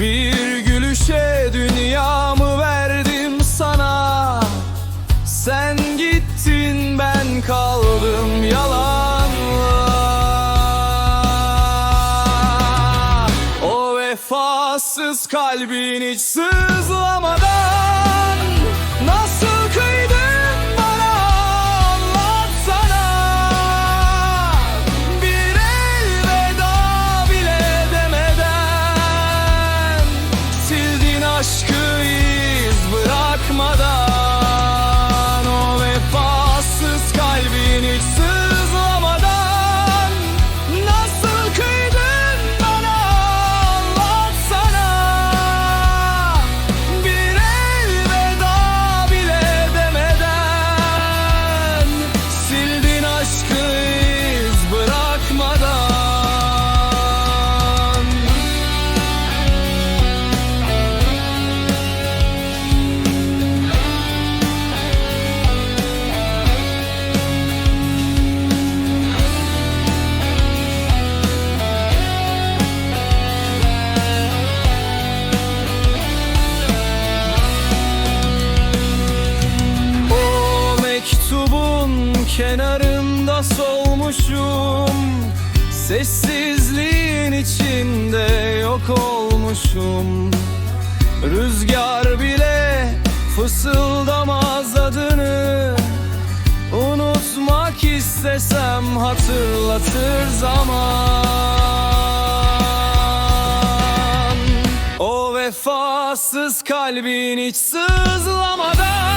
Bir gülüşe dünyamı verdim sana. Sen gittin ben kaldım yalanla. O vefasız kalbin hiç sızlamadan kenarında solmuşum Sessizliğin içinde yok olmuşum. Rüzgar bile fısıldamaz adını. Unutmak istesem hatırlatır zaman. O vefasız kalbin hiç sızlamadan